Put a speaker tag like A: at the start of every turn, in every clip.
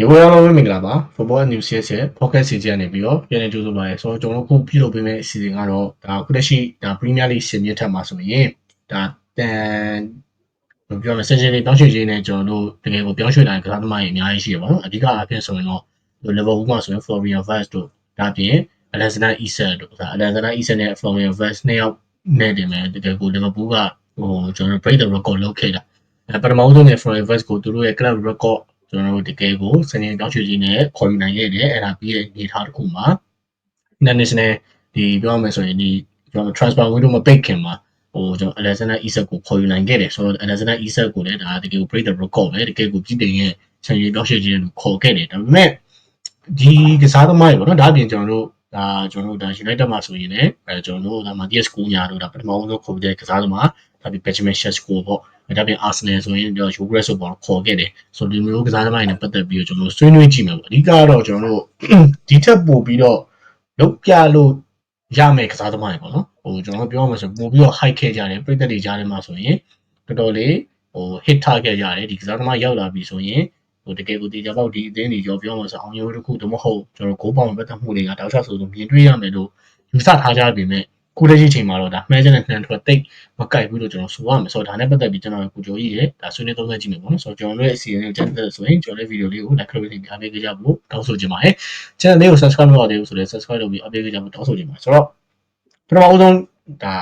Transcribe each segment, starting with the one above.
A: ညီကိုရောလုံးဝမင်္ဂလာပါ Football News ရဲ့ Podcast Series ကနေပြီးတော့ပြန်လည်ကြိုဆိုပါရစေဆိုတော့ကျွန်တော်တို့ခုပြုလုပ်ပေးမယ့်အစီအစဉ်ကတော့ဒါခုလက်ရှိဒါ Premier League ရှင်မြစ်ထက်မှာဆိုရင်ဒါတန်ဘယ်ပြောမလဲစင်စင်လေးပြောင်းရွှေ့ခြင်းနဲ့ကျွန်တော်တို့တကယ်ကိုပြောင်းရွှေ့တိုင်းကစားသမားတွေအများကြီးရှိရပါတော့အဓိကအဖြစ်ဆိုရင်တော့ Liverpool မှာဆိုရင် Florian Wirtz တို့ဒါပြင် Alexander Isak တို့ဒါ Alexander Isak နဲ့ Florian Wirtz နှစ်ယောက်နဲ့တင်မယ်တကယ်ကို Liverpool ကဟိုကျွန်တော်တို့ break the record လုပ်ခဲ့တာအဲပထမဆုံးနဲ့ Florian Wirtz ကိုသူတို့ရဲ့ club record ကျွန်တော်တို့တကယ်ကိုစနေတောင်းချွေကြီးနဲ့ခေါ်ယူနိုင်ခဲ့တယ်အဲ့ဒါပြီးရဲ့အနေထားတစ်ခုမှာ international ဒီပြောရမယ်ဆိုရင်ဒီကျွန်တော် transfer window မပိတ်ခင်မှာဟိုကျွန်တော် Alexander Isak ကိုခေါ်ယူနိုင်ခဲ့တယ်ဆိုတော့ Alexander Isak ကိုလည်းဒါတကယ်ကို break the record ပဲတကယ်ကိုပြည်တင်ရဲ့စနေတောင်းချွေကြီးနဲ့ခေါ်ခဲ့တယ်ဒါပေမဲ့ဒီကစားသမားတွေပေါ့နော်ဒါအပြင်ကျွန်တော်တို့ဒါကျွန်တော်တို့ဒါ United မှာဆိုရင်လည်းအဲကျွန်တော်တို့ဒါ Matthias Cunha တို့ဒါပထမဆုံးခေါ်တဲ့ကစားသမား ဒါပြီး Benjamin Sesko ပေါ့ဒါပြင် Arsenal ဆိုရင်တော့ Yogres ဆိုပေါ့ခေါ်ခဲ့တယ်ဆိုတော့ဒီမျိုးကစားသမားတွေနဲ့ပတ်သက်ပြီးတော့ကျွန်တော်တို့ဆွေးနွေးကြည့်မယ်ပေါ့အဓိကတော့ကျွန်တော်တို့ဒီထက်ပိုပြီးတော့လုတ်ပြလို့ရမယ်ကစားသမားတွေပေါ့နော်ဟိုကျွန်တော်ပြောမှဆိုပိုပြီးတော့ high ခဲ့ကြတယ်ပြည်သက်တွေကြားထဲမှာဆိုရင်တော်တော်လေးဟို hit ထားခဲ့ကြတယ်ဒီကစားသမားရောက်လာပြီဆိုရင်ဟိုတကယ်ကိုတေချာပေါက်ဒီအသင်းတွေကြောပြောမှဆိုအောင်ရိုးတစ်ခုတမဟုတ်ကျွန်တော်ဂိုးပေါင်ပတ်သက်မှုတွေကတောက်ချဆိုဆိုမြင်တွေ့ရမယ်လို့ယူဆထားကြပြီမဲ့ ခုတည်းကြီးချိန်မှာတော့ဒါမှန်းချက်နဲ့နှံထွက်တိတ်မကြိုက်ဘူးလို့ကျွန်တော်ဆိုရမယ်ဆိုတော့ဒါနဲ့ပတ်သက်ပြီးကျွန်တော်ကိုကြိုကြီးရဲ့ဒါဆွေးနွေးသုံးသပ်ကြည့်မယ်ပေါ့နော်ဆိုတော့ကျွန်တော်တို့ရဲ့အစီအစဉ်ကိုကြည့်တဲ့ဆိုရင်ကျွန်တော်ရဲ့ဗီဒီယိုလေးကို like လုပ်ပြီးအားပေးကြဖို့တောင်းဆိုချင်ပါတယ် channel လေးကို subscribe မလုပ်သေးဘူးဆိုတော့ subscribe လုပ်ပြီးအားပေးကြဖို့တောင်းဆိုချင်ပါတယ်ဆိုတော့ပထမဦးဆုံးဒါ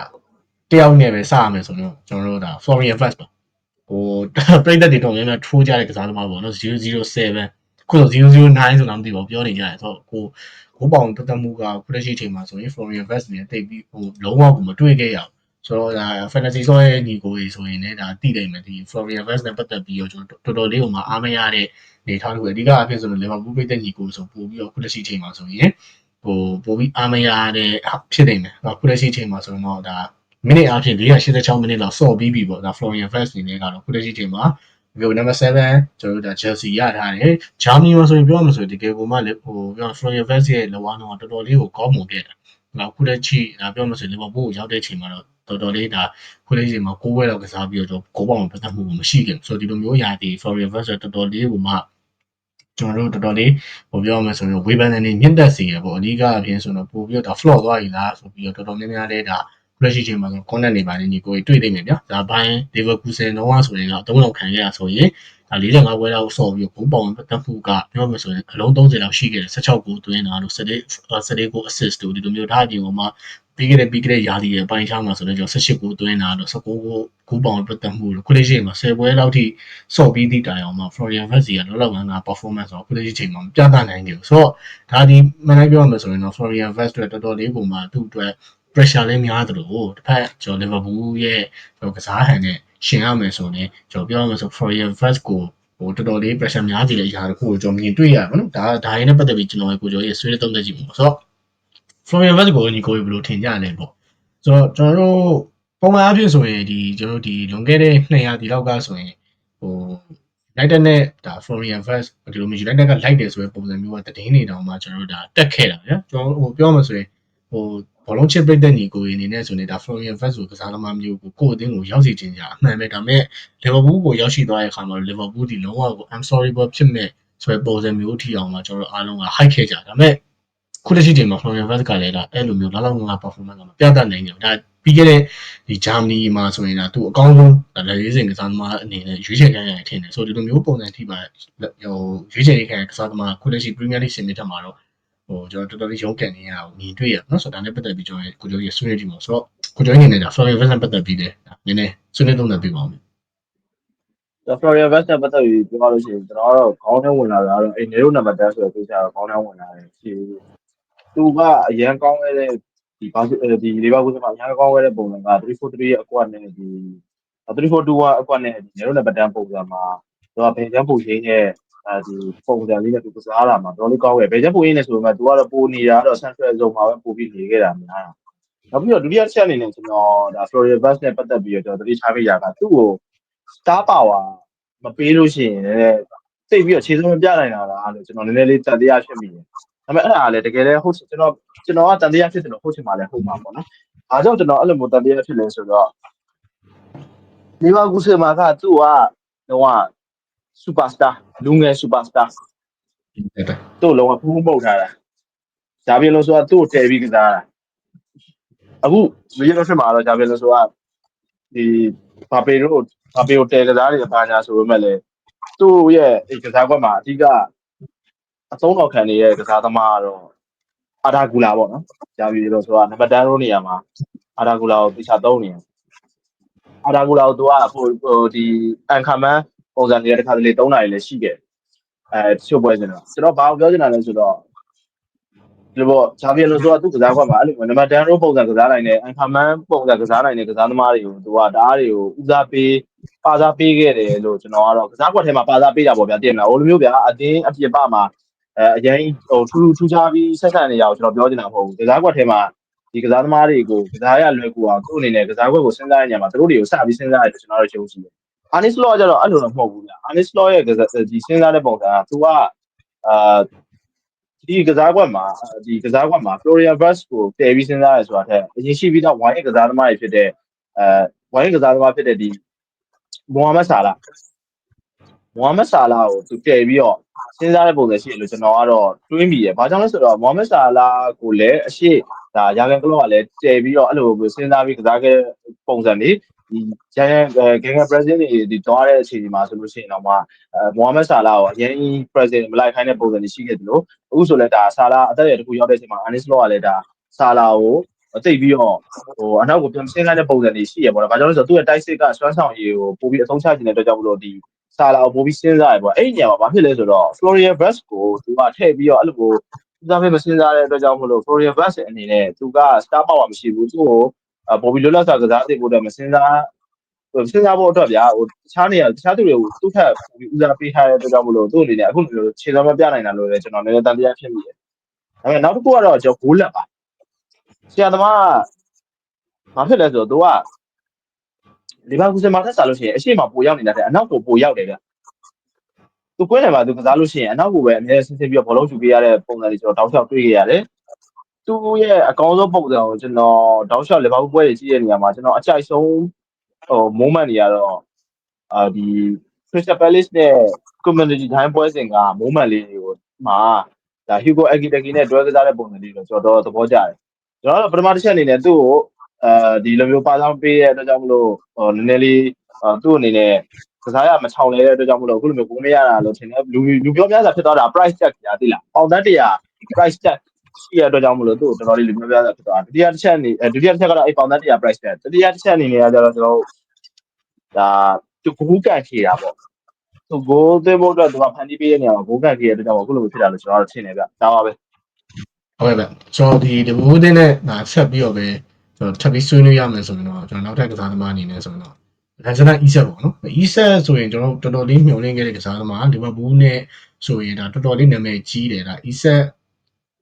A: တယောက်နဲ့ပဲစရမယ်ဆိုတော့ကျွန်တော်တို့ဒါ Florian Wirtz ပါဟိုပြိသက်တွေတော့များများထိုးကြတဲ့ကစားသမားပေါ့နော်007ခုဆို009ဆိုတာမသိပါဘူးပြောနေကြတယ်ဆိုတော့ကို ကိုပေါင်တက်တက်မှုကခုတစ်ချိန်ချိန်မှာဆိုရင် Florian Wirtz နဲ့တိတ်ပြီးဟိုလုံးဝကိုမတွေ့ခဲ့ရအောင်ဆိုတော့ဒါ fantasy ဆောရဲ့ညီကိုကြီးဆိုရင်လည်းဒါတိတယ်မယ်ဒီ Florian Wirtz နဲ့ပတ်သက်ပြီးတော့ကျွန်တော်တော်တော်လေးကိုမှအားမရတဲ့နေထားလို့အဓိကအဖြစ်ဆိုတော့ Liverpool ပြိသက်ညီကိုဆိုပို့ပြီးတော့ခုတစ်ချိန်ချိန်မှာဆိုရင်ဟိုပို့ပြီးအားမရတဲ့ဖြစ်နေတယ်ခုတစ်ချိန်ချိန်မှာဆိုတော့ဒါမိနစ်အဖြစ်486မိနစ်လောက်ဆော့ပြီးပြီပေါ့ဒါ Florian Wirtz အနေနဲ့ကတော့ခုတစ်ချိန်ချိန်မှာ Go number 7ကျွန်တော်တို့ဒါ Chelsea ရထားတယ်။ Germany မှာဆိုရင်ပြောရမှာဆိုရင်တကယ်ကိုမှလေဟိုပြော Florian Wirtz ရဲ့လဝါတော့တော်တော်လေးကိုကောင်းမွန်ခဲ့တာ။နောက်ခုလက်ချီဒါပြောမှဆိုရင် Liverpool ကိုရောက်တဲ့ချိန်မှာတော့တော်တော်လေးဒါခုလက်ချီမှာကိုးဝဲလောက်ကစားပြီးတော့ကိုးပေါင်ပတ်သက်မှုမရှိခဲ့ဘူး။ဆိုတော့ဒီလိုမျိုးရာဒီ Florian Wirtz တော်တော်လေးကိုမှကျွန်တော်တို့တော်တော်လေးဟိုပြောမှဆိုရင်ဝေဖန်နေမြင့်တက်စီရပေါ့အဓိကအပြင်ဆိုတော့ပို့ပြီးတော့ဒါ floor သွားပြီလားဆိုပြီးတော့တော်တော်များများလေးဒါ လက်ရှိချိန်မှာဆို content တွေပါတယ်ညီကိုတွေ့နေတယ်ဗျာဒါဘိုင်း Leverkusen တော့ဆိုရင်တော့အသုံးလောက်ခံခဲ့ရဆိုရင်ဒါ45ပွဲလောက်ဆော့ပြီးဂိုးပေါင်ပတ်သက်မှုကပြောမှဆိုရင်အလုံး30လောက်ရှိခဲ့တယ်16ဂိုးသွင်းတာလို့14 14ဂိုး assist တို့ဒီလိုမျိုးဒါအပြင်ကမှပြီးခဲ့တဲ့ပြီးခဲ့တဲ့ရာသီရဲ့ပိုင်းခြားမှာဆိုတော့ကျွန်တော်18ဂိုးသွင်းတာလို့19ဂိုးဂိုးပေါင်ပတ်သက်မှုလို့ခုလေးချိန်မှာ10ပွဲလောက်ထိဆော့ပြီးသည့်တိုင်အောင်မှာ Florian Wirtz ကလောလောဆယ်ငါ performance ဆိုခုလေးချိန်မှာပြသနိုင်တယ်ဆိုတော့ဒါဒီမန်နိုင်ပြောရမယ်ဆိုရင်တော့ Florian Wirtz အတွက်တော်တော်လေးပုံမှာသူ့အတွက် pressure လည်းများသလိုတစ်ဖက်ကျွန်တော် Liverpool ရဲ့ကျွန်တော်ကစားဟန်နဲ့ရှင်ရမယ်ဆိုရင်ကျွန်တော်ပြောရမယ်ဆို Florian Wirtz ကိုဟိုတော်တော်လေး pressure များစီတဲ့အရာတခုကိုကျွန်တော်မြင်တွေ့ရပါတော့ဒါဒါရင်းနဲ့ပတ်သက်ပြီးကျွန်တော်ရဲ့ကိုကျော်ရဲ့ဆွေးနွေးသုံးသပ်ကြည့်ပါဆိုတော့ Florian Wirtz ကိုညီကိုဘယ်လိုထင်ကြလဲပေါ့ဆိုတော့ကျွန်တော်တို့ပုံမှန်အဖြစ်ဆိုရင်ဒီကျွန်တော်တို့ဒီလွန်ခဲ့တဲ့200ဒီလောက်ကဆိုရင်ဟို United နဲ့ဒါ Florian Wirtz ဒီလိုမျိုး United ကလိုက်တယ်ဆိုတဲ့ပုံစံမျိုးကတည်င်းနေတောင်မှကျွန်တော်တို့ဒါတက်ခဲ့တာဗျာကျွန်တော်ဟိုပြောမှဆိုရင် ဟိုဘောလုံးချစ်ပိတ်တဲ့ညီကိုအနေနဲ့ဆိုနေတာ Florian Wirtz ကိုကစားသမားမျိုးကိုကိုယ့်အသင်းကိုရောက်စီခြင်းကြအမှန်ပဲဒါပေမဲ့ Liverpool ကိုရောက်ရှိသွားတဲ့အခါမှာ Liverpool ဒီလုံးဝကို I'm sorry ဘောဖြစ်မဲ့ဆိုတဲ့ပုံစံမျိုးထီအောင်မှာကျွန်တော်တို့အားလုံးက high ခဲ့ကြဒါပေမဲ့ခုလက်ရှိချိန်မှာ Florian Wirtz ကလည်းဒါအဲ့လိုမျိုးလောက်လောက်ငါ performance ကမပြတတ်နိုင်ကြဘူးဒါပြီးခဲ့တဲ့ဒီ Germany မှာဆိုရင်ဒါသူအကောင်းဆုံးလက်ရေးစင်ကစားသမားအနေနဲ့ရွေးချယ်ခံရတဲ့ထင်တယ်ဆိုတော့ဒီလိုမျိုးပုံစံထိပါဟိုရွေးချယ်ခံရကစားသမားခုလက်ရှိ Premier League ဆင်မြင့်တက်မှာတော့ ဟိုကျွန်တော်တော်တော်လေးရုံးကန်နေရအောင်မြင်တွေ့ရနော်ဆိုတော့ဒါနဲ့ပတ်သက်ပြီးကျွန်တော်ကိုကျော်ကြီးဆွေးနွေးကြည့်မှာဆိုတော့ကိုကျော်ကြီးအနေနဲ့ Florian Wirtz နဲ့ပတ်သက်ပြီးလည်းနည်းနည်းဆွေးနွေးသုံးသပ်ပြပါဦး
B: ကျွန်တော် Florian Wirtz နဲ့ပတ်သက်ပြီးပြောရလို့ရှိရင်ကျွန်တော်ကတော့ခေါင်းထဲဝင်လာတာကတော့အဲ Nero number 10ဆိုတဲ့ကိစ္စကခေါင်းထဲဝင်လာတယ်ရှိသူကအရန်ကောင်းခဲ့တဲ့ဒီဘာဒီလီဗာပူးမှာအရန်ကောင်းခဲ့တဲ့ပုံစံက343ရဲ့အကွက်နဲ့ဒီ342ကအကွက်နဲ့ဒီ Nero number 10ပုံစံမှာသူကဘယ်ချမ်းပုံရင်းရဲ့ အဲဒီပုံစံလေးနဲ့သူကစားလာမှာတော်တော်လေးကောင်းခဲ့ဘယ်ချမ်းပုံရင်းနဲ့ဆိုပေမဲ့သူကတော့ပိုနေတာတော့ central zone မှာပဲပိုပြီးနေခဲ့တာများတာနောက်ပြီးတော့ဒုတိယချက်အနေနဲ့ကျွန်တော်ဒါ Florian Wirtz နဲ့ပတ်သက်ပြီးတော့ကျွန်တော်သတိထားမိတာကသူ့ကို star power မပေးလို့ရှိရင်လည်းသိပြီးတော့ခြေစုံမပြနိုင်တာလားလို့ကျွန်တော်နည်းနည်းလေးတန်တရားဖြစ်မိတယ်။ဒါပေမဲ့အဲ့ဒါလည်းတကယ်လည်းဟုတ်ကျွန်တော်ကျွန်တော်ကတန်တရားဖြစ်တယ်လို့ဟုတ်ချင်ပါလေဟုတ်မှာပေါ့နော်။အားကြောင့်ကျွန်တော်အဲ့လိုမျိုးတန်တရားဖြစ်လဲဆိုတော့လီဗာပူးဆယ်မှာကသူ့က တော့ superstar လူငယ် superstar
A: ဟုတ်တယ်
B: သူ့လုံးဝဖူးဖူးပုတ်ထားတာဂျာဗီလိုဆိုတာသူ့ကိုတဲပြီးကစားတာအခုမီယိုဖြစ်မှာတော့ဂျာဗီလိုဆိုတာဒီဘာပေတို့ဘာပေကိုတဲကစားနေပါညာဆိုပေမဲ့လည်းသူ့ရဲ့ဒီကစားကွက်မှာအဓိကအသုံးတော်ခံနေတဲ့ကစားသမားကတော့အာဒါဂူလာပေါ့နော်ဂျာဗီလိုဆိုတာနံပါတ်10ရိုးနေရာမှာအာဒါဂူလာကိုတခြားသုံးနေတယ်အာဒါဂူလာကိုသူကဟိုဟိုဒီအန်ခမန် ပုံစံနေတဲ့တစ်ခါတလေ3နာရီလည်းရှိခဲ့အဲတချို့ပွဲစဉ်တော့ကျွန်တော်ဘာကိုပြောချင်တာလဲဆိုတော့ဒီလိုပေါ့ဂျာဗီလိုဆိုတာသူကစားခွက်မှာအဲ့လိုနံပါတ်10ရိုးပုံစံကစားနိုင်တဲ့အန်ခမန်ပုံစံကစားနိုင်တဲ့ကစားသမားတွေကိုသူကဒါအားတွေကိုဦးစားပေးပါစားပေးခဲ့တယ်လို့ကျွန်တော်ကတော့ကစားခွက်ထဲမှာပါစားပေးတာပေါ့ဗျာတင်မလားဟိုလိုမျိုးဗျာအတင်းအပြစ်ပမှာအဲအရင်ဟိုထူးထူးထူးခြားပြီးဆက်ဆံနေရအောင်ကျွန်တော်ပြောချင်တာမဟုတ်ဘူးကစားခွက်ထဲမှာဒီကစားသမားတွေကိုကစားရလွယ်ကူအောင်သူ့အနေနဲ့ကစားခွက်ကိုစဉ်းစားရညမှာသူတို့တွေကိုစပြီးစဉ်းစားရတယ်ကျွန်တော်တို့ယုံကြည်တယ် အာနီစလော့ကျတော့အဲ့လိုတော့မဟုတ်ဘူးဗျာအာနီစလော့ရဲ့ကစားဒီစဉ်းစားတဲ့ပုံစံကသူကအာဒီကစားကွက်မှာဒီကစားကွက်မှာ Florian Wirtz ကိုတည်ပြီးစဉ်းစားရဆိုတာထက်အရင်ရှိပြီးတော့ဝိုင်းကစားသမားတွေဖြစ်တဲ့အဲဝိုင်းကစားသမားဖြစ်တဲ့ဒီမိုဟာမက်ဆာလာမိုဟာမက်ဆာလာကိုသူတည်ပြီးတော့စဉ်းစားတဲ့ပုံစံရှိတယ်လို့ကျွန်တော်ကတော့တွေးမိရယ်။ဘာကြောင့်လဲဆိုတော့မိုဟာမက်ဆာလာကိုလည်းအရှိဒါရာဂန်ကလော့ကလည်းတည်ပြီးတော့အဲ့လိုစဉ်းစားပြီးကစားခဲ့ပုံစံတွေ ဒီဂျိုင်းဂန်ဂန်ဘရာဇီးတွေဒီတွားတဲ့အချိန်ဒီမှာဆိုလို့ရှိရင်တော့မှအဲမိုဟာမက်ဆာလာကိုအရင် president မလိုက်ခိုင်းတဲ့ပုံစံတွေရှိခဲ့တယ်လို့အခုဆိုလဲဒါဆာလာအသက်အရွယ်တစ်ခုရောက်တဲ့အချိန်မှာအာနစ်လောကလည်းဒါဆာလာကိုတိတ်ပြီးတော့ဟိုအနောက်ကိုပြန်ဆင်းလိုက်တဲ့ပုံစံတွေရှိရပေါ့နော်။ဘာကြောင့်လဲဆိုတော့သူ့ရဲ့တိုက်စစ်ကစွမ်းဆောင်ရည်ကိုပို့ပြီးအသုံးချခြင်းတဲ့အတွက်ကြောင့်မလို့ဒီဆာလာကိုပို့ပြီးစဉ်းစားရပေါ့။အဲ့ဒီနေရာမှာဘာဖြစ်လဲဆိုတော့ Florian Wirtz ကိုသူကထည့်ပြီးတော့အဲ့လိုကိုစဉ်းစားဖိမစဉ်းစားတဲ့အတွက်ကြောင့်မလို့ Florian Wirtz အနေနဲ့သူက star power မရှိဘူးသူ့ကို ပို့ပြီးလွတ်လပ်စွာကစားသိဖို့အတွက်မစဉ်းစားစဉ်းစားဖို့အတွက်ဗျာဟိုတခြားနေရာတခြားသူတွေကိုသူ့ထက်ဦးစားပေးထားတဲ့အတွက်ကြောင့်မလို့သူ့အနေနဲ့အခုလိုခြေစွမ်းမပြနိုင်တာလို့လည်းကျွန်တော်လည်းတန်တရားဖြစ်မိတယ်။ဒါပေမဲ့နောက်တစ်ခုကတော့ကျွန်တော်ဂိုးလက်ပါ။ဆရာသမားကဘာဖြစ်လဲဆိုတော့သူကလီဗာပူးစင်မှာထက်စားလို့ရှိရင်အရှိမပိုရောက်နေတာတဲ့အနောက်ကိုပိုရောက်တယ်ဗျ။သူကွင်းတယ်မှာသူကစားလို့ရှိရင်အနောက်ကိုပဲအမြဲဆင်းဆင်းပြီးတော့ဘောလုံးယူပေးရတဲ့ပုံစံတွေကျွန်တော်တောက်လျှောက်တွေ့ခဲ့ရတယ်။ သူရဲ့အကောင်းဆုံးပုံစံကိုကျွန်တော်တောက်လျှောက်လီဗာပူးပွဲတွေကြည့်ရတဲ့နေရာမှာကျွန်တော်အကြိုက်ဆုံးဟို moment တွေကတော့အာဒီ Crystal Palace နဲ့ community time ပွဲစဉ်က moment လေးတွေကိုမှာဒါ Hugo Ekitike နဲ့တွဲကစားတဲ့ပုံစံလေးတော့ကျွန်တော်တော့သဘောကျတယ်ကျွန်တော်ကတော့ပထမတစ်ချက်အနေနဲ့သူ့ကိုအဲဒီလိုမျိုးပါဆောင်ပေးတဲ့အတွက်ကြောင့်မလို့ဟိုနည်းနည်းလေးသူ့အနေနဲ့ကစားရမချောင်လဲတဲ့အတွက်ကြောင့်မလို့အခုလိုမျိုးကိုမရတာလို့ထင်တယ်လူလူပြောများစွာဖြစ်သွားတာ price tag ကြာသိလားပေါင်သက်100 price tag ရှိရတဲ့အတွက်ကြောင့်မလို့သူ့ကိုတော်တော်လေးလူပြောများစွာဖြစ်သွားတာဒုတိယတစ်ချက်အနေဒုတိယတစ်ချက်ကတော့အဲ့ပေါင်သက်100 price tag တတိယတစ်ချက်အနေနဲ့ကကျတော့ကျွန်တော်ဒါသူကူးကန်ခေတာပေါ့သူဂိုးသွင်းဖို့အတွက်သူကဖန်တီးပေးတဲ့နေရာမှာဂိုးကန်ခေတဲ့အတွက်ကြောင့်အခုလိုဖြစ်တာလို့ကျွန်တော်တို့ထင်တယ်ဗျဒါပါပဲ
A: ဟုတ်ကဲ့ဗျကျွန်တော်ဒီဒီဘူးတင်းနဲ့ငါဆက်ပြီးတော့ပဲကျွန်တော်ထပ်ပြီးဆွေးနွေးရမယ်ဆိုရင်တော့ကျွန်တော်နောက်ထပ်ကစားသမားအနေနဲ့ဆိုရင်တော့လန်စနာအီဆက်ပေါ့နော်အီဆက်ဆိုရင်ကျွန်တော်တော်တော်လေးမျှော်လင့်ခဲ့တဲ့ကစားသမားလီဗာပူးနဲ့ဆိုရင်ဒါတော်တော်လေးနာမည်ကြီးတယ်ဒါအီဆ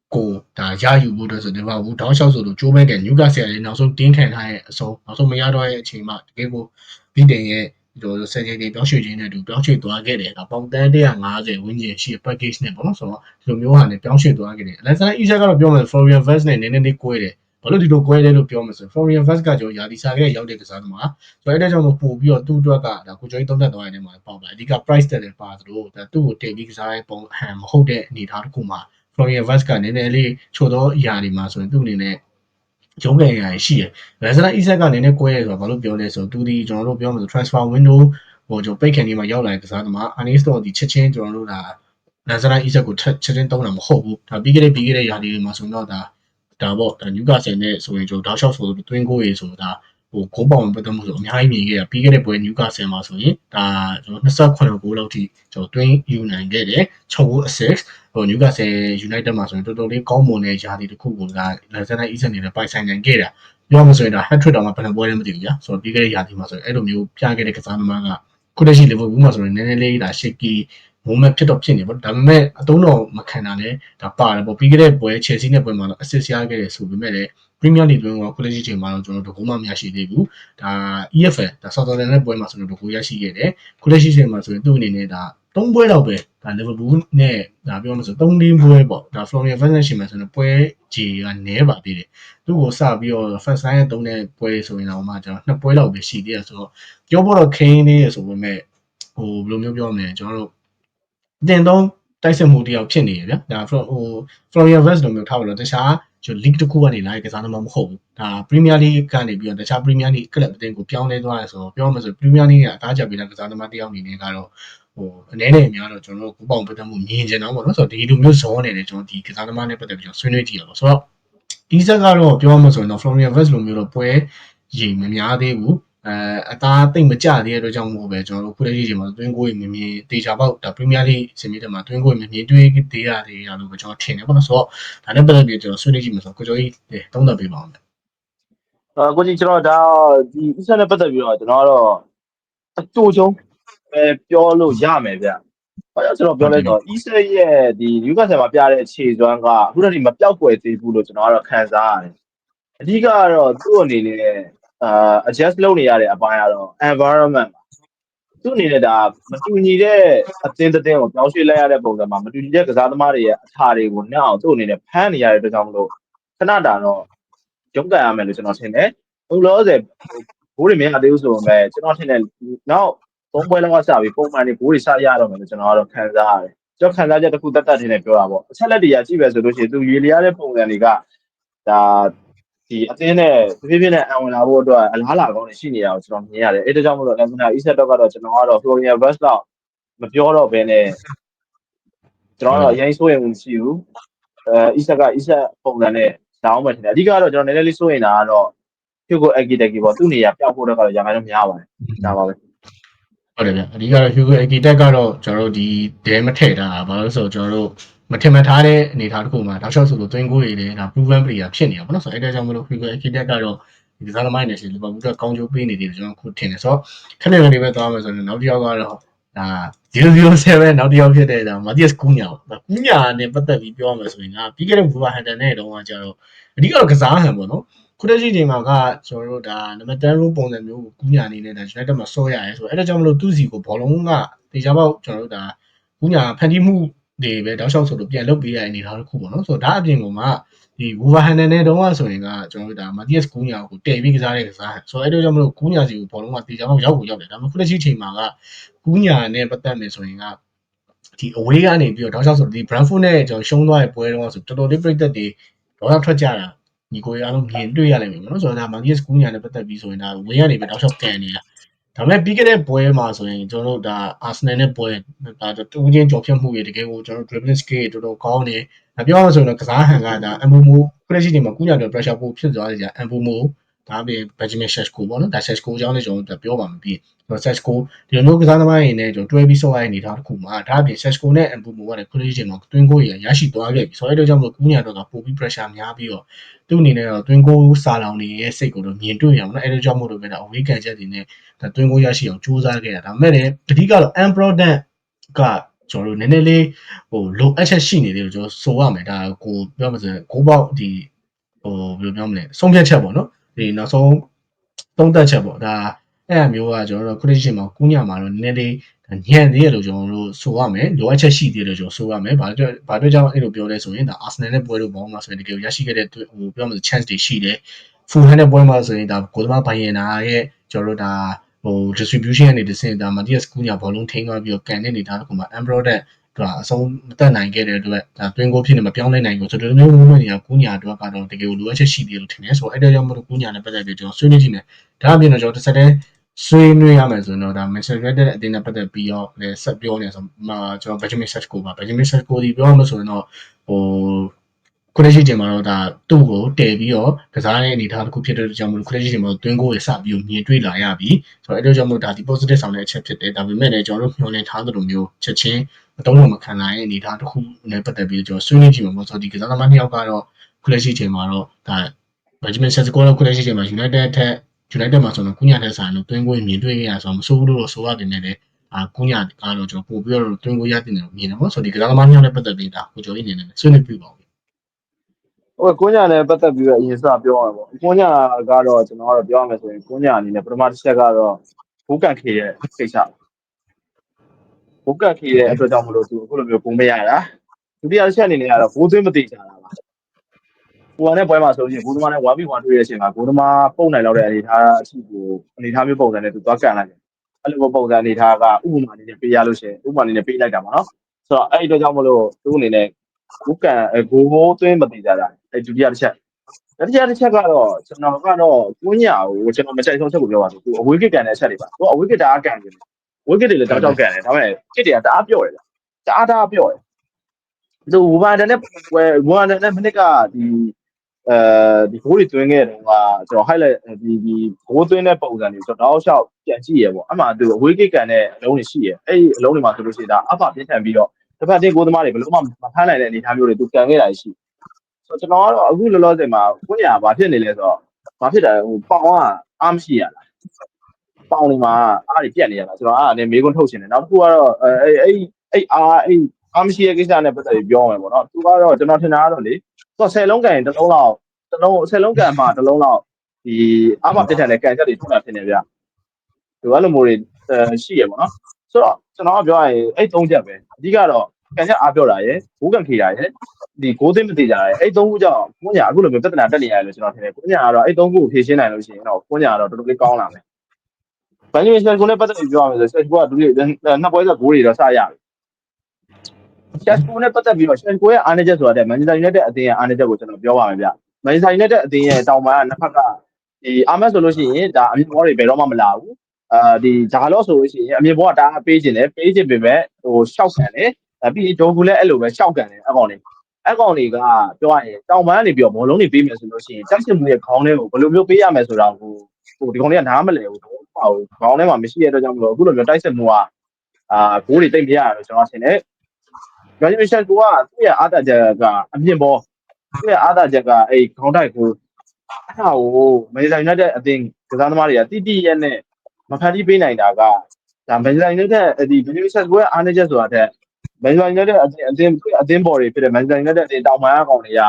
A: က်ကိုဒါရယူဖို့အတွက်ဆိုလီဗာပူးတောင်းလျှောက်ဆိုလို့ကြိုးမဲ့ကနျူကာဆယ်လေးနောက်ဆုံးတင်းခံထားရဲ့အဆုံးနောက်ဆုံးမရတော့တဲ့အချိန်မှာတကယ်ကိုဗီတင်ရဲ့ဒီလိုစက်ချင်းတွေပြောင်းရွှေ့ခြင်းနဲ့တူပြောင်းရွှေ့သွားခဲ့တယ်ဒါပေါင်တန်း150ဝန်းကျင်ရှိတဲ့ package နဲ့ပေါ့နော်ဆိုတော့ဒီလိုမျိုးဟာနဲ့ပြောင်းရွှေ့သွားခဲ့တယ်အလက်ဆန်အီဆက်ကတော့ပြောမယ် Florian Vest နဲ့နည်းနည်းလေးကွဲတယ်ဘာလို့ဒီလိုကွဲလဲလို့ပြောမယ်ဆိုရင် Florian Vest ကကျွန်တော်ယာဒီစာကလေးရောက်တဲ့ကစားသမားဆိုတော့အဲ့ဒါကြောင့်မို့ပို့ပြီးတော့သူ့အတွက်ကဒါကိုကျော်ကြီးသုံးသက်သွားတဲ့နေရာမှာပေါ့ပါအဓိက price တက်တယ်ပါသလိုဒါသူ့ကိုတင်ပြီးကစားတဲ့ပုံဟန်မဟုတ်တဲ့အနေအထားတစ်ခုမှာ Florian Vest ကနည်းနည်းလေးချို့တော့အရာတွေမှာဆိုရင်သူ့အနေနဲ့ရုံးကန်ရရှိတယ်။လက်စနာ Isak ကနည်းနည်းကွဲရဲဆိုတော့ဘာလို့ပြောလဲဆိုတော့သူဒီကျွန်တော်တို့ပြောမှာဆို transfer window ဟိုကျွန်တော်ပိတ်ခံကြီးမှာရောက်လာတဲ့ကစားသမား Anis တော့ဒီချက်ချင်းကျွန်တော်တို့ဒါလန်စနာ Isak ကိုချက်ချင်းတုံးတာမဟုတ်ဘူး။ဒါပြီးခဲ့တဲ့ပြီးခဲ့တဲ့ရာသီတွေမှာဆိုတော့ဒါဒါပေါ့ဒါနျူကာဆယ်နဲ့ဆိုရင်ကျွန်တော်တောက်လျှောက်ဆိုလို့တွင်းကိုရေဆိုတာ ဟိုဂိုးပေါင်ပတ်သက်မှုဆိုအများကြီးမြင်ခဲ့ရပြီးခဲ့တဲ့ပွဲနျူကာဆယ်မှာဆိုရင်ဒါကျွန်တော်28ဂိုးလောက်ထိကျွန်တော်တွင်းယူနိုင်ခဲ့တယ်6ဂိုး assist ဟိုနျူကာဆယ် United မှာဆိုရင်တော်တော်လေးကောင်းမွန်တဲ့ယာတီတစ်ခုကိုဒါလန်စနာ Isak နေနဲ့ပိုင်ဆိုင်နိုင်ခဲ့တာပြောမှဆိုရင်ဒါ hat trick တောင်မှဘယ်နှပွဲလဲမသိဘူးကြာဆိုတော့ပြီးခဲ့တဲ့ယာတီမှာဆိုရင်အဲ့လိုမျိုးပြခဲ့တဲ့ကစားသမားကခုတည်းရှိ Liverpool မှာဆိုရင်နည်းနည်းလေးဒါ shaky moment ဖြစ်တော့ဖြစ်နေပေါ့ဒါပေမဲ့အတုံးတော်မခံတာလည်းဒါပါတယ်ပေါ့ပြီးခဲ့တဲ့ပွဲ Chelsea နဲ့ပွဲမှာတော့ assist ရခဲ့တယ်ဆိုပေမဲ့လည်း Premier League တွင်းက quality ချိန်မှာတော့ကျွန်တော်တို့ဘုံမှမရရှိသေးဘူးဒါ EFL ဒါ Southampton နဲ့ပွဲမှာဆိုတော့ဘုံရရှိခဲ့တယ် quality ချိန်မှာဆိုရင်သူ့အနေနဲ့ဒါ၃ပွဲတော့ပဲဒါ Liverpool နဲ့ဒါပြောမှဆို၃၄ပွဲပေါ့ဒါ Florian Wirtz ရှင်မှာဆိုရင်ပွဲကြီးကနည်းပါသေးတယ်သူ့ကိုစပြီးတော့ first line နဲ့၃တဲ့ပွဲဆိုရင်တော့မှကျွန်တော်နှစ်ပွဲလောက်ပဲရှိသေးတယ်ဆိုတော့ပြောဖို့တော့ Kane လေးရဆိုပေမဲ့ဟိုဘယ်လိုမျိုးပြောမလဲကျွန်တော်တို့တင်သုံးတတိုက်စစ်မှုတယောက်ဖြစ်နေရဗျာဒါဟို Florian West လိုမျိုးထားပါလို့တခြား ကျွန်တော် league တစ်ခုကနေလာတဲ့ကစားသမားမဟုတ်ဘူးဒါ Premier League ကနေပြီးတော့တခြား Premier League ကလပ်အသင်းကိုပြောင်းလဲသွားတယ်ဆိုတော့ပြောမှဆို Premier League ကအသားကျပေးတဲ့ကစားသမားတယောက်အနေနဲ့ကတော့ဟိုအနေနဲ့အများတော့ကျွန်တော်တို့ကူပေါင်ပတ်သက်မှုမြင်ကျင်တော့ပေါ့နော်ဆိုတော့ဒီလိုမျိုးဇောနေတယ်ကျွန်တော်ဒီကစားသမားနဲ့ပတ်သက်ပြီးတော့ဆွေးနွေးကြည့်ရအောင်ဆိုတော့ဒီဆက်ကတော့ပြောမှဆိုရင်တော့ Florian West လိုမျိုးတော့ပွဲရေမများသေးဘူး အဲအသားတိတ်မကြသေးတဲ့အတွက်ကြောင့်မို့ပဲကျွန်တော်တို့ခုတည်းကြီးချိန်မှာတွင်းကိုယ်မြင်မြင်တေချာပေါက်ဒါ Premier League စင်မြင့်တက်မှာတွင်းကိုယ်မြင်မြင်တွေးသေးရတယ်ရလို့ပဲကျွန်တော်ထင်တယ်ပေါ့နော်ဆိုတော့ဒါနဲ့ပတ်သက်ပြီးကျွန်တော်ဆွေးနွေးကြည့်မှာဆိုတော့ကိုကျော်ကြီးတုံးသက်ပေးပါအောင်
B: အာကိုကြီးကျွန်တော်ဒါဒီအစ်ဆက်နဲ့ပတ်သက်ပြီးတော့ကျွန်တော်ကတော့အတူချုံပဲပြောလို့ရမယ်ဗျ။ဘာလို့ကျွန်တော်ပြောလဲဆိုတော့အစ်ဆက်ရဲ့ဒီယူကဆယ်မှာပြတဲ့ခြေစွမ်းကအခုတည်းကမပြောက်ကွယ်သေးဘူးလို့ကျွန်တော်ကတော့ခံစားရတယ်။အဓိကကတော့သူ့အနေနဲ့ အာ adjust လုပ်နေရတဲ့အပိုင်းကတော့ environment ပါ။သူ့အနေနဲ့ဒါမတူညီတဲ့အသင်းတစ်သင်းကိုပြောင်းရွှေ့လိုက်ရတဲ့ပုံစံမှာမတူညီတဲ့ကစားသမားတွေရဲ့အထာတွေကိုနှောက်အောင်သူ့အနေနဲ့ဖမ်းနေရတဲ့အတွက်ကြောင့်မလို့ခဏတာတော့ရုန်းကန်ရမယ်လို့ကျွန်တော်ထင်တယ်။ဘုလောဆယ်ဘိုးတွေမရသေးဘူးဆိုပေမဲ့ကျွန်တော်ထင်တယ်နောက်သုံးပွဲလောက်ကစပြီးပုံမှန်နေဘိုးတွေစရတော့မယ်လို့ကျွန်တော်ကတော့ခံစားရတယ်။ကျွန်တော်ခံစားချက်တစ်ခုတတ်တတ်နေပြောတာပေါ့။အချက်လက်တွေကကြည့်ပဲဆိုလို့ရှိရင်သူရေလျားတဲ့ပုံစံတွေကဒါ ဒီအသင်းနဲ့တဖြည်းဖြည်းနဲ့အံဝင်လာဖို့အတွက်အလားလာကောင်းနေရှိနေတာကိုကျွန်တော်မြင်ရတယ်။အဲဒါကြောင့်မလို့လည်းခုနအီဆက်တော့ကတော့ကျွန်တော်ကတော့ Florian West တော့မပြောတော့ဘဲနဲ့ကျွန်တော်ကတော့အရင်စိုးရင်မရှိဘူး။အဲအီဆက်ကအီဆက်ပုံစံနဲ့တောင်းမှထင်တယ်။အဓိကတော့ကျွန်တော်နည်းနည်းလေးစိုးရင်တာကတော့ Hugo Ekiteke ပေါ့သူ့နေရာပျောက်ဖို့တော့ကတော့ရာခိုင်နှုန်းများပါတယ်။ဒါပါပဲ
A: ဟုတ်တယ်ဗျအဓိကတော့ Hugo Architect ကတော့ကျွန်တော်တို့ဒီဒဲမထည့်တာဘာလို့လဲဆိုတော့ကျွန်တော်တို့ မထင်မှတ်ထားတဲ့အနေအထားတစ်ခုမှာတောက်လျှောက်ဆိုလို့သွင်းကိုရည်လေဒါ proven player ဖြစ်နေတာပေါ့နော်ဆိုတော့အဲဒါကြောင့်မလို့ Hugo Architect ကတော့ဒီကစားသမားတွေနဲ့ရှိလီဗာပူးကကောင်းကျိုးပေးနေတယ်ကျွန်တော်ခုထင်တယ်ဆိုတော့ခက်နေနေပဲသွားမယ်ဆိုရင်နောက်တစ်ယောက်ကတော့ဒါ007နောက်တစ်ယောက်ဖြစ်တဲ့ဒါ Matias Cunha ပေါ့ Cunha နဲ့ပတ်သက်ပြီးပြောရမယ်ဆိုရင်ကပြီးခဲ့တဲ့ Wolverhampton နဲ့တုန်းကကျတော့အဓိကတော့ကစားဟန်ပေါ့နော်ခုတည်းရှိချိန်မှာကကျွန်တော်တို့ဒါနံပါတ်10 row ပုံစံမျိုးကိုကူးညာအနေနဲ့ဒါ United မှာဆော့ရရဲဆိုတော့အဲ့ဒါကြောင့်မလို့သူ့စီကိုဘောလုံးကတေချာပေါက်ကျွန်တော်တို့ဒါကူးညာဖန်တီးမှု တွေပဲတောက်လျှောက်ဆိုလို့ပြန်လုပ်ပေးရတဲ့အနေအထားတစ်ခုပေါ့နော်ဆိုတော့ဒါအပြင်ကမှဒီ Wolverhampton နဲ့တုန်းကဆိုရင်ကကျွန်တော်တို့ဒါ Matias Cunha ကိုတည်ပြီးကစားတဲ့ကစားဆိုတော့အဲ့ဒါကြောင့်မလို့ကူးညာစီကိုဘောလုံးကတေချာပေါက်ရောက်ကိုရောက်တယ်ဒါပေမဲ့ခုတည်းရှိချိန်မှာကကူးညာနဲ့ပတ်သက်မယ်ဆိုရင်ကဒီ away ကနေပြီးတော့တောက်လျှောက်ဆိုဒီ Brentford နဲ့ကျွန်တော်ရှုံးသွားတဲ့ပွဲတော့ဆိုတော်တော်လေးပြိသက်တွေတော့ထွက်ကြတာညီကိုရအားလုံးမြင်တွေ့ရလိမ့်မယ်နော်ဆိုတော့ဒါ Magnus Cunha နဲ့ပတ်သက်ပြီးဆိုရင်ဒါဝင်းကနေပဲတောက်လျှောက်ကန်နေတာ ဒါပေမဲ့ပြီးခဲ့တဲ့ပွဲမှာဆိုရင်ကျွန်တော်တို့ဒါ Arsenal နဲ့ပွဲဒါတူးချင်းကြော်ဖြတ်မှုတွေတကယ်ကိုကျွန်တော်တို့ dribbling skill တော်တော်ကောင်းနေဒါပြောရဆိုရင်တော့ကစားဟန်ကဒါ Mbumo ခရက်ရှိနေမှာ Cunha တို့ pressure ပို့ဖြစ်သွားကြတယ် Mbumo ဒါပြင် Benjamin Sesko ပေါ့နော်ဒါ Sesko အကြောင်းလေးကျွန်တော်ပြောပါမှာပြီးဆိုတော့ Sesko ဒီလိုမျိုးကစားသမားတွေနဲ့ကျွန်တော်တွဲပြီးဆော့ရတဲ့အနေအထားတစ်ခုမှာဒါပြင် Sesko နဲ့ Mbumo ကလည်းခရက်ရှိချိန်မှာတွင်းကိုရရရှိသွားခဲ့ပြီဆိုတော့အဲဒါကြောင့်မလို့ Cunha တို့ကပိုပြီး pressure များပြီးတော့သူ့အနေနဲ့တော့တွင်းကိုစာလောင်နေရဲ့စိတ်ကိုတော့မြင်တွေ့ရအောင်နော်အဲဒါကြောင့်မို့လို့ပဲဒါအဝေးကန်ချက်တွေနဲ့ဒါတွင်းကိုရရှိအောင်ကြိုးစားခဲ့တာဒါပေမဲ့လည်းအဓိကတော့ unproduct ကကျွန်တော်တို့နည်းနည်းလေးဟိုလိုအပ်ချက်ရှိနေတယ်လို့ကျွန်တော်ဆိုရမယ်ဒါကိုပြောမှဆိုရင်ကိုပေါက်ဒီဟိုဘယ်လိုပြောမလဲဆုံးဖြတ်ချက်ပေါ့နော် ဒီနောက်ဆုံးသုံးသက်ချက်ပေါ့ဒါအဲ့အမျိုးကကျွန်တော်တို့ခုနကရှင်မှာကူးညမှာတော့နည်းနည်းလေးညံ့သေးရလို့ကျွန်တော်တို့ဆိုရမယ်လိုအပ်ချက်ရှိသေးတယ်ကျွန်တော်ဆိုရမယ်ဘာလို့ဘာလို့ကြောင့်အဲ့လိုပြောလဲဆိုရင်ဒါ Arsenal နဲ့ပွဲလို့ဘောမှာဆိုရင်တကယ်ရရှိခဲ့တဲ့ဟိုပြောမှဆို chance တွေရှိတယ် full hand နဲ့ပွဲမှာဆိုရင်ဒါကိုသမားဘိုင်ယန်နာရဲ့ကျွန်တော်တို့ဒါဟို distribution ကနေတစ်ဆင့်ဒါ Matias Cunha ဘောလုံးထိန်းသွားပြီးတော့ကန်တဲ့နေတာတခုမှာ Embroidered သူကအဆုံးမတက်နိုင်ခဲ့တဲ့အတွက်ဒါတွင်းကိုဖြစ်နေမပြောင်းလဲနိုင်ဘူးဆိုတော့ဒီလိုမျိုး movement တွေကကူညာအတွက်ကတော့တကယ်လိုအပ်ချက်ရှိတယ်လို့ထင်တယ်ဆိုတော့အဲ့ဒါကြောင့်မလို့ကူညာနဲ့ပတ်သက်ပြီးကျွန်တော်ဆွေးနွေးကြည့်မယ်ဒါအပြင်တော့ကျွန်တော်တစ်ဆက်တည်းဆွေးနွေးရမယ်ဆိုတော့ဒါ Manchester United အတင်းနဲ့ပတ်သက်ပြီးတော့လည်းဆက်ပြောနေဆိုတော့ကျွန်တော် Benjamin Sesko ပါ Benjamin Sesko ဒီပြောရလို့ဆိုရင်တော့ဟို ခုနရှိချိန်မှာတော့ဒါသူ့ကိုတည်ပြီးတော့ကစားတဲ့အနေအထားတစ်ခုဖြစ်တဲ့ကြောင့်မလို့ခုနရှိချိန်မှာတွင်းကိုရစပြီးမြင်တွေ့လာရပြီဆိုတော့အဲ့ဒါကြောင့်မလို့ဒါဒီ positive ဆောင်တဲ့အချက်ဖြစ်တယ်ဒါပေမဲ့လည်းကျွန်တော်တို့မျှော်လင့်ထားသလိုမျိုးချက်ချင်းအတုံးလုံးမခံနိုင်တဲ့အနေအထားတစ်ခုနဲ့ပတ်သက်ပြီးကျွန်တော်ဆွေးနွေးကြည့်မှာပေါ့ဆိုတော့ဒီကစားသမားနှစ်ယောက်ကတော့ခုလက်ရှိချိန်မှာတော့ဒါ Benjamin Sesko တော့ခုလက်ရှိချိန်မှာ United ထက် United မှာဆိုတော့ကုညာတဲ့ဆိုင်လို့တွင်းကိုမြင်တွေ့ရဆိုတော့မဆိုးဘူးလို့ဆိုရတယ်နဲ့လည်းအာကုညာကတော့ကျွန်တော်ပို့ပြီးတော့တွင်းကိုရတင်တယ်မြင်တယ်ပေါ့ဆိုတော့ဒီကစားသမားနှစ်ယောက်နဲ့ပတ်သက်ပြီးဒါကိုကျော်ကြီးနေနေဆွေးနွေးပြပါဦး။
B: ဟုတ်ကိုညာနဲ့ပတ်သက်ပြီးတော့အရင်စပြောရမှာပေါ့။ကိုညာကတော့ကျွန်တော်ကတော့ပြောရမယ်ဆိုရင်ကိုညာအနေနဲ့ပထမတစ်ချက်ကတော့ဘိုးကန်ခေတဲ့ကိစ္စ။ဘိုးကန်ခေတဲ့အတွက်ကြောင့်မလို့သူအခုလိုမျိုးပုံမရတာ။ဒုတိယတစ်ချက်အနေနဲ့ကတော့ဘိုးသွင်းမသိကြတာပါ။ကိုကနဲ့ပွဲမှာဆိုရင်ဘိုးသမားနဲ့ 1v1 တွေ့တဲ့အချိန်မှာဘိုးသမားပုံနိုင်လောက်တဲ့အနေအထားအထိကိုအနေအထားမျိုးပုံစံနဲ့သူသွားကန်လိုက်တယ်။အဲ့လိုပုံစံအနေအထားကဥပမာအနေနဲ့ပေးရလို့ရှိရင်ဥပမာအနေနဲ့ပေးလိုက်တာပါနော်ဆိုတော့အဲ့ဒီတော့ကြောင့်မလို့သူ့အနေနဲ့ ဂိုးကန်ဂိုးကိုသွင်းမသိကြတာအဲ့ဒုတိယတစ်ချက်တတိယတစ်ချက်ကတော့ကျွန်တော်ကတော့ကွင်းညာကိုကျွန်တော်မချိုက်ဆုံးချက်ကိုပြောပါဆိုသူအဝေးကစ်ကန်တဲ့အချက်တွေပါသူအဝေးကစ်တားကန်တယ်ဝေးကစ်တွေလည်းတောက်တောက်ကန်တယ်ဒါပေမဲ့ကစ်တွေကတအားပြော့တယ်တအားတအားပြော့တယ်သူဝမ်ဒန်နဲ့ဝမ်ဒန်နဲ့မနစ်ကဒီအဲဒီဂိုးတွေသွင်းခဲ့တယ်ကကျွန်တော် highlight ဒီဒီဂိုးသွင်းတဲ့ပုံစံတွေကျွန်တော်တောက်လျှောက်ပြန်ကြည့်ရပေါ့အဲ့မှာသူအဝေးကစ်ကန်တဲ့အလုံးတွေရှိရအဲ့ဒီအလုံးတွေမှာဆိုလို့ရှိရင်ဒါအဖပြင်းထန်ပြီးတော့ တစ်ဖက်တင်းကိုသမားတွေဘယ်လို့မှမဖမ်းနိုင်တဲ့အနေအထားမျိုးတွေသူကန်ခဲ့တာရှိဆိုတော့ကျွန်တော်ကတော့အခုလောလောဆယ်မှာကွညာဘာဖြစ်နေလဲဆိုတော့ဘာဖြစ်တာဟိုပေါင်ကအားမရှိရလားပေါင်တွေမှာအားတွေပြက်နေရတာကျွန်တော်အားနဲ့မေးခွန်းထုတ်ရှင်တယ်နောက်တစ်ခုကတော့အဲအဲ့အဲ့အားအဲ့အားမရှိရဲ့ကိစ္စနဲ့ပတ်သက်ပြီးပြောရမယ်ပေါ့နော်သူကတော့ကျွန်တော်ထင်တာကတော့လေသူက10လုံးကန်ရင်တစ်လုံးလောက်တစ်လုံး10လုံးကန်မှာတစ်လုံးလောက်ဒီအားမပြတ်တဲ့ကန်ချက်တွေထုတ်တာဖြစ်နေဗျသူအဲ့လိုမျိုးတွေရှိရပေါ့နော်ဆိုတော့ ကျွန်တော်ကပြောရရင်အဲ့သုံးချက်ပဲအဓိကတော့ကန်ချက်အားပြောတာရယ်ဘူးကန်ခေတာရယ်ဒီဂိုးသိမ့်မသေးကြရဲအဲ့သုံးခုကြောင့်ကိုညာအခုလိုမျိုးပြဿနာတက်နေရတယ်လို့ကျွန်တော်ထင်တယ်ကိုညာကတော့အဲ့သုံးခုကိုဖြေရှင်းနိုင်လို့ရှိရင်တော့ကိုညာကတော့တော်တော်လေးကောင်းလာမယ်ဘန်ဂျီမင်ဆက်ကိုလည်းပတ်သက်ပြီးပြောရမယ်ဆိုဆက်ကိုကဒုတိယနှစ်ပွဲဆက်ဂိုးတွေတော့စရပြီဆက်ကိုနဲ့ပတ်သက်ပြီးတော့ဆက်ကိုရဲ့အားနည်းချက်ဆိုတာတဲ့မန်ချက်ယူနိုက်တက်အသင်းရဲ့အားနည်းချက်ကိုကျွန်တော်ပြောပါမယ်ဗျမန်ချက်ယူနိုက်တက်အသင်းရဲ့တောင်ပန်းကနှစ်ဖက်ကဒီအာမတ်ဆိုလို့ရှိရင်ဒါအမြင့်ဘောတွေဘယ်တော့မှမလာဘူး အာဒီဂျာလော့ဆိုလို့ရှိရင်အမြင့်ဘောကတားပေးခြင်းတယ်ပေးခြင်းပေမဲ့ဟိုရှောက်ခံတယ်ပြီးရင်ဂျုံကူလည်းအဲ့လိုပဲရှောက်ကန်တယ်အကောင်လေးအကောင်တွေကပြောရရင်တောင်ပန်းကနေပြီးတော့ဘောလုံးတွေပေးမယ်ဆိုလို့ရှိရင်တက်စစ်မှုရဲ့ခေါင်းထဲကိုဘယ်လိုမျိုးပေးရမယ်ဆိုတာကိုဟိုဒီကောင်လေးကနားမလည်ဘူးတော့ဟိုခေါင်းထဲမှာမရှိရတဲ့အတွက်ကြောင့်မလို့အခုလိုမျိုးတိုက်စစ်မှုကအာဂိုးတွေတိတ်မရလို့ကျွန်တော်ထင်တယ်။ဒါကြောင့်မရှက်ကိုကသူ့ရဲ့အားတာချက်ကအမြင့်ဘောသူ့ရဲ့အားတာချက်ကအဲ့ခေါင်းတိုက်ကိုအဲ့ဒါကိုမန်ချက်ယူနိုက်တက်အသင်းကစားသမားတွေကတိတိရဲ့နဲ့ မဖန်တီးပေးနိုင်တာကဒါမန်ချက်ယူနိုက်တက်ဒီဘယ်လိုဆက်ကိုရဲ့အားနည်းချက်ဆိုတာတဲ့မန်ချက်ယူနိုက်တက်အသင်းအသင်းအသင်းဘော်တွေဖြစ်တဲ့မန်ချက်ယူနိုက်တက်အသင်းတောင်ပိုင်းအကောင်တွေက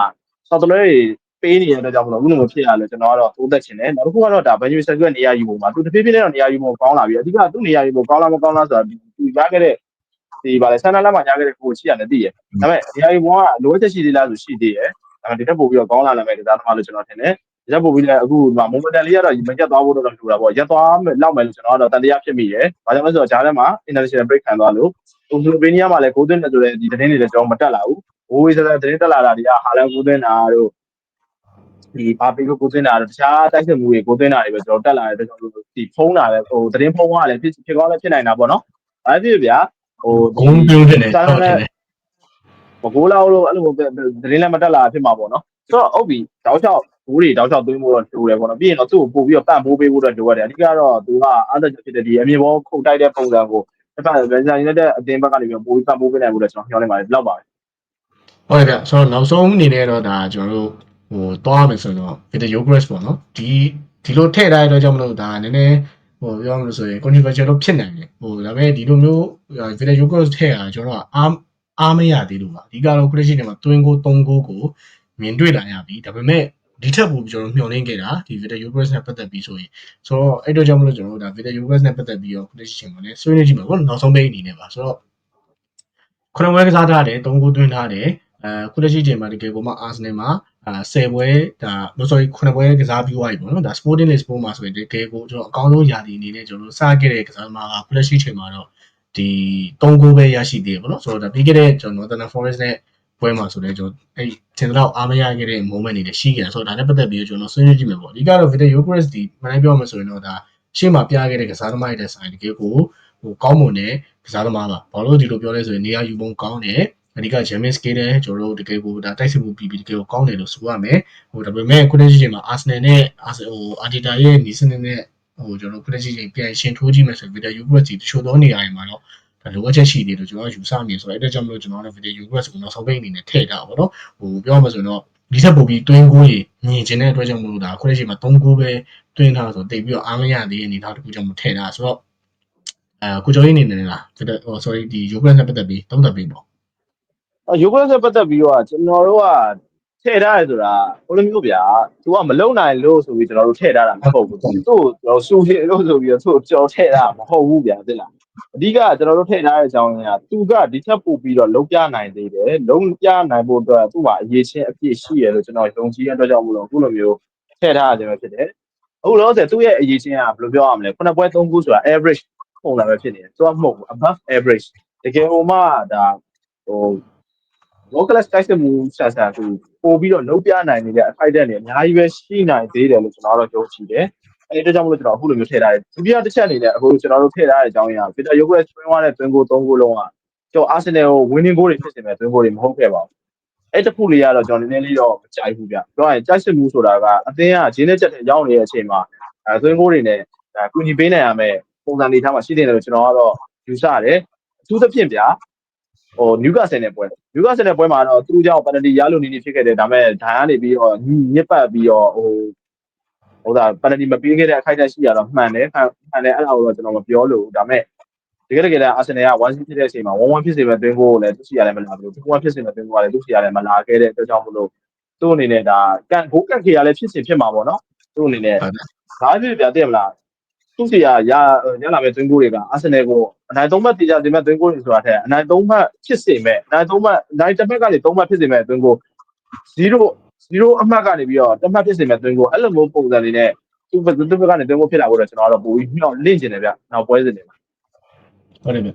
B: ဆော့တလဲတွေပေးနေတဲ့အတွက်ကြောင့်မလို့အခုလိုမျိုးဖြစ်ရလို့ကျွန်တော်ကတော့သုံးသက်ချင်တယ်နောက်တစ်ခုကတော့ဒါဘန်ဂျီဆက်ရဲ့နေရာယူပုံမှာသူတဖြည်းဖြည်းနဲ့တော့နေရာယူပုံကောင်းလာပြီအဓိကသူ့နေရာယူပုံကောင်းလားမကောင်းလားဆိုတာသူရခဲ့တဲ့ဒီဗာလေဆန်နာလက်မှာရခဲ့တဲ့ကိုရှိရတယ်သိရဒါပေမဲ့နေရာယူပုံကလိုအပ်ချက်ရှိသေးလားဆိုရှိသေးတယ်ဒါပေမဲ့ဒီထက်ပိုပြီးတော့ကောင်းလာနိုင်မယ်ဒီသားသမားလို့ကျွန်တော်ထင်တယ် ရက်ပို့ပြီးလည်းအခုဒီမှာမိုမန်တန်လေးကတော့မရက်သွားဖို့တော့လိုတာပေါ့ရက်သွားလောက်မယ်လို့ကျွန်တော်ကတော့တန်တရားဖြစ်မိတယ်။ဘာကြောင့်လဲဆိုတော့ဂျားထဲမှာ international break ခံသွားလို့ဟိုစလိုဗေးနီးယားမှာလည်းဂိုးသွင်းတယ်ဆိုတဲ့ဒီသတင်းတွေလည်းကျွန်တော်မတက်လာဘူး။ဘိုးဝေးစတဲ့သတင်းတက်လာတာတွေကဟာလန်ဂိုးသွင်းတာတို့ဒီဘာပီကိုကိုသွင်းတာတို့တခြားတိုက်စစ်မှုတွေကိုသွင်းတာတွေပဲကျွန်တော်တက်လာတဲ့ကျွန်တော်တို့ဒီဖုံးတာလည်းဟိုသတင်းဖုံးကလည်းဖြစ်ဖြစ်ကောင်းလည်းဖြစ်နိုင်တာပေါ့နော်။အဲဖြစ်ဗျာဟို
A: ဂုံးပြုံးတင်တယ်ဟုတ်တယ်
B: ဘကိုးလောက်လို့အဲ့လိုသတင်းလည်းမတက်လာဖြစ်မှာပေါ့နော်။ဆိုတော့အုပ်ပြီးတောက်လျှောက် ဘိုးတွေတောက်လျှောက်သွင်းဖို့တော့လိုတယ်ပေါ့နော်ပြီးရင်တော့သူ့ကိုပို့ပြီးတော့ပန့်ပိုးပေးဖို့တော့လိုရတယ်အဓိကတော့သူကအားသက်ချက်ဖြစ်တဲ့ဒီအမြင်ဘောခုတ်တိုက်တဲ့ပုံစံကိုတစ်ဖက်ဗန်ဆာယူနိုက်တက်အသင်းဘက်ကနေပြီးပို့ပြီးပန့်ပိုးပေးနိုင်ဖို့လည်းကျွန်တော်ညှောင်းနေပါတယ်ဘယ်လောက်ပါလဲ
A: ဟုတ်ကဲ့ဗျဆိုတော့နောက်ဆုံးအနေနဲ့တော့ဒါကျွန်တော်တို့ဟိုတွားမယ်ဆိုတော့ video graph ပေါ့နော်ဒီဒီလိုထည့်ထားတဲ့အတွက်ကြောင့်မလို့ဒါနည်းနည်းဟိုပြောရမလို့ဆိုရင် controversial တော့ဖြစ်နိုင်တယ်ဟိုဒါပေမဲ့ဒီလိုမျိုး video graph ထည့်တာကျွန်တော်ကအားအားမရသေးလို့ပါအဓိကတော့ creation တွေမှာတွင်းကို3ကိုကိုမြင်တွေ့လာရပြီဒါပေမဲ့ ဒီထက်ပိုပြီးကျွန်တော်မျှော်လင့်ခဲ့တာဒီ video graph နဲ့ပတ်သက်ပြီးဆိုရင်ဆိုတော့အဲ့တော့ကြောင့်မလို့ကျွန်တော်တို့ဒါ video graph နဲ့ပတ်သက်ပြီးတော့ creation မှာလည်းဆွေးနွေးကြည့်မှာပေါ့နောက်ဆုံးပိတ်အနေနဲ့ပါဆိုတော့ခုနဝဲကစားထားတယ်3ကိုတွင်းထားတယ်အဲခုလက်ရှိချိန်မှာတကယ်ကိုမှအာဆင်နယ်မှာအာ10ပွဲဒါမဆိုရင်9ပွဲကစားပြီးသွားပြီပေါ့နော်ဒါ Sporting Lisbon မှာဆိုရင်တကယ်ကိုကျွန်တော်အကောင်းဆုံးယာတီအနေနဲ့ကျွန်တော်တို့စခဲ့တဲ့ကစားသမားကခုလက်ရှိချိန်မှာတော့ဒီ3ဂိုးပဲရရှိသေးတယ်ပေါ့နော်ဆိုတော့ဒါပြီးခဲ့တဲ့ကျွန်တော် Northern Forest နဲ့ ပွဲမှာဆိုတော့ကျွန်တော်အဲ့ထင်တော့အားမရခဲ့တဲ့ moment တွေလည်းရှိခဲ့တယ်ဆိုတော့ဒါနဲ့ပတ်သက်ပြီးကျွန်တော်ဆွေးနွေးကြည့်မယ်ပေါ့အဓိကတော့ Video Eucharist ဒီမနိုင်ပြောမှဆိုရင်တော့ဒါရှေ့မှာပြခဲ့တဲ့ကစားသမားတွေတဲ့ဆိုင်တကယ်ကိုဟိုကောင်းမွန်တဲ့ကစားသမားပါဘာလို့ဒီလိုပြောလဲဆိုရင်နေရာယူပုံကောင်းတယ်အဓိက James K နဲ့ကျွန်တော်တို့တကယ်ကိုဒါတိုက်စစ်မှုပြီးပြီးတကယ်ကိုကောင်းတယ်လို့ဆိုရမယ်ဟိုဒါပေမဲ့ခုနကကြီးချိန်မှာ Arsenal နဲ့ Arsenal ဟို Arteta ရဲ့နီးစနစ်နဲ့ဟိုကျွန်တော်ခုနကကြီးချိန်ပြန်ရှင်ထိုးကြည့်မယ်ဆိုရင် Video Eucharist တချို့သောနေရာတွေမှာတော့ဒါ လိုအပ်ချက်ရှိတယ်လို့ကျွန်တော်ယူဆနေဆိုတော့အဲ့ဒါကြောင့်မလို့ကျွန်တော်လည်း Video Eucharist ကိုနောက်ဆုံးပိတ်အနေနဲ့ထည့်တာပါတော့ဟိုပြောမှဆိုရင်တော့ဒီထက်ပိုပြီးတွင်းကိုကြီးမြင်ကျင်တဲ့အတွက်ကြောင့်မလို့ဒါခုနကချိန်မှာ3ကိုပဲတွင်းထားဆိုတိတ်ပြီးတော့အားမရသေးတဲ့အနေထားတစ်ခုကြောင့်မထည့်တာဆိုတော့အဲကိုကျော်ကြီးအနေနဲ့လားဟို sorry ဒီ Eucharist နဲ့ပတ်သက်ပြီးသုံးသပ်ပေးပေါ့
B: ယူကရစ်ဆက်ပတ်သက်ပြီးတော့ကျွန်တော်တို့ကထည့်ထားရဆိုတာဘယ်လိုမျိုးဗျာသူကမလုံနိုင်လို့ဆိုပြီးကျွန်တော်တို့ထည့်ထားတာမဟုတ်ဘူးသူ့ကိုကျွန်တော်စူရလို့ဆိုပြီးတော့သူ့ကိုကျွန်တော်ထည့်ထားတာမဟုတ်ဘူးဗျာသိလား အဓိကကျွန်တော်တို့ထည့်ထားတဲ့အကြောင်းရင်းကသူကဒီထက်ပိုပြီးတော့လုံပြနိုင်သေးတယ်လုံပြနိုင်ဖို့အတွက်သူ့မှာအရေးချင်းအပြည့်ရှိရလို့ကျွန်တော်ယုံကြည်တဲ့အတွက်ကြောင့်မလို့အခုလိုမျိုးထည့်ထားရတယ်ပဲဖြစ်တယ်အခုလောဆယ်သူ့ရဲ့အရေးချင်းကဘယ်လိုပြောရမလဲခုနှစ်ပွဲသုံးခုဆိုတာ average ပုံစံပဲဖြစ်နေတယ်သူကမဟုတ်ဘူး above average တကယ်ဟိုမှဒါဟို low class တိုက်စစ်မှုဆန်ဆန်ဆိုပို့ပြီးတော့လုံးပြနိုင်နေတဲ့အခိုက်အတန့်တွေအများကြီးပဲရှိနိုင်သေးတယ်လို့ကျွန်တော်တို့ယုံကြည်တယ် အဲ့ဒီအတွက်ကြောင့်မလို့ကျွန်တော်အခုလိုမျိုးထည့်ထားတယ်ဒုတိယတစ်ချက်အနေနဲ့အခုကျွန်တော်တို့ထည့်ထားတဲ့အကြောင်းအရာပီတာယိုဂရက်စပင်းဝါနဲ့တွင်ကို၃ကိုလုံးကကျွန်တော်အာဆင်နယ်ကို winning goal တွေဖြစ်စင်မဲ့တွင်ကိုတွေမဟုတ်ခဲ့ပါဘူးအဲ့တခုလေးကတော့ကျွန်တော်နည်းနည်းလေးတော့မကြိုက်ဘူးဗျပြောရရင်ကြိုက်စစ်မှုဆိုတာကအသင်းကဂျင်းနဲ့ချက်တဲ့ရောက်နေတဲ့အချိန်မှာအဲတွင်ကိုတွေနဲ့ဒါကူညီပေးနိုင်ရမယ်ပုံစံနေထားမှာရှိနေတယ်လို့ကျွန်တော်ကတော့ယူဆတယ်အထူးသဖြင့်ဗျာဟိုနျူကာဆယ်နဲ့ပွဲနျူကာဆယ်နဲ့ပွဲမှာတော့သူတို့ကြောင့်ပန်နတီရလို့နေနေဖြစ်ခဲ့တယ်ဒါပေမဲ့ဒိုင်ကနေပြီးတော့ညညစ်ပတ်ပြီးတော့ဟို ဟိုဒါပန်နတီမပေးခဲ့တဲ့အခိုက်အတန့်ရှိရတော့မှန်တယ်မှန်တယ်အဲ့ဒါကိုတော့ကျွန်တော်မပြောလို့ဒါပေမဲ့တကယ်တကယ်လည်းအာဆင်နယ်က1-0ဖြစ်တဲ့အချိန်မှာ1-1ဖြစ်စေမဲ့တွင်းကိုလည်းသူစီရတယ်မလာဘူး2-1ဖြစ်စေမဲ့တွင်းကိုလည်းသူစီရတယ်မလာခဲ့တဲ့အတွက်ကြောင့်မလို့သူ့အနေနဲ့ဒါကန်ဘိုးကန်ခေရလည်းဖြစ်စဉ်ဖြစ်မှာပေါ့နော်သူ့အနေနဲ့
A: ဟုတ်တယ်
B: ဒါဖြစ်ပြတဲ့မလားသူ့စီရရရလာမဲ့တွင်းကိုတွေကအာဆင်နယ်ကိုအနိုင်သုံးမှတ်တည်ကြတင်မဲ့တွင်းကိုတွေဆိုတာထက်အနိုင်သုံးမှတ်ဖြစ်စေမဲ့အနိုင်သုံးမှတ်အနိုင်တစ်မှတ်ကနေသုံးမှတ်ဖြစ်စေမဲ့တွင်းကို0 0အမှတ်ကနေပြီးတော့တစ်မှတ်ဖြစ်စေမဲ့တွင်းကိုအဲ့လိုမျိုးပုံစံလေးနဲ့သူ့ဘက်သူ့ဘက်ကနေတွင်းကိုဖြစ်လာဖို့တော့ကျွန်တော်ကတော့ပိုပြီးမြောက်လင့်ကျင်တယ်ဗျနောက်ပွဲစဉ်တွေမှာ
A: ဟုတ်တယ်ဗျ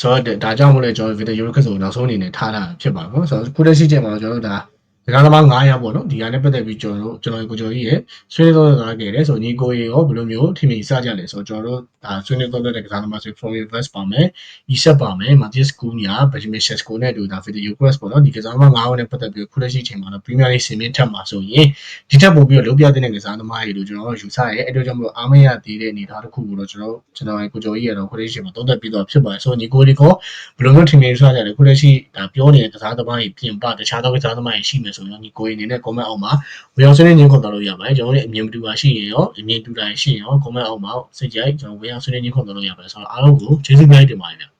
A: ဆိုတော့ဒါကြောင့်မို့လဲကျွန်တော်ဗီဒီယိုခက်ဆိုနောက်ဆုံးအနေနဲ့ထားတာဖြစ်ပါတော့ဆိုတော့ခုလက်ရှိချိန်မှာကျွန်တော်တို့ဒါ ဒီကနေ့မှ9ရက်ပေါ့နော်ဒီကနေ့ပတ်သက်ပြီးကျွန်တော်တို့ကျွန်တော်ကိုကျော်ကြီးရဲ့ဆွေးနွေးတော့လာခဲ့တယ်ဆိုညီကိုရေရောဘယ်လိုမျိုးထင်မြင်စကြလဲဆိုတော့ကျွန်တော်တို့ဒါဆွေးနွေးတော့တဲ့ကစားသမားဆို from invest ပါမယ် e-shop ပါမယ် Matthias Cunha Benjamin Sesko နဲ့တူဒါဗီဒီယိုခက်ပေါ့နော်ဒီကစားသမား9ရက်နဲ့ပတ်သက်ပြီးခုလက်ရှိချိန်မှာတော့ Premier League ဆင်မြင့်ထက်မှာဆိုရင်ဒီထက်ပိုပြီးတော့လုံးပြတဲ့ကစားသမားတွေလို့ကျွန်တော်တို့ယူဆရဲအဲ့တော့ကြောင့်မလို့အားမရသေးတဲ့အနေအထားတစ်ခုကိုတော့ကျွန်တော်ကျွန်တော်ကိုကျော်ကြီးရတော့ခုလက်ရှိချိန်မှာသုံးသပ်ပြီးတော့ဖြစ်ပါတယ်ဆိုတော့ညီကိုတွေကဘယ်လိုမျိုးထင်မြင်ဆွားကြလဲခုလက်ရှိဒါပြောနေတဲ့ကစားသမားတွေပြင်ပတခြားသောကစားသမားတွေရှိမယ်ဆိုရင်ညီကိုအနေနဲ့ comment အောက်မှာဝေအောင်ဆွေးနွေးညှင်းခေါ်တော့လို့ရပါတယ်ကျွန်တော်တို့အမြင်မတူတာရှိရင်ရောအမြင်တူတာရှိရင်ရော comment အောက်မှာစိတ်ကြိုက်ကျွန်တော်ဝေအောင်ဆွေးနွေးညှင်းခေါ်တော့လို့ရပါတယ်ဆိုတော့အားလုံးကိုကျေးဇူးများတင်ပါတယ်ဗျ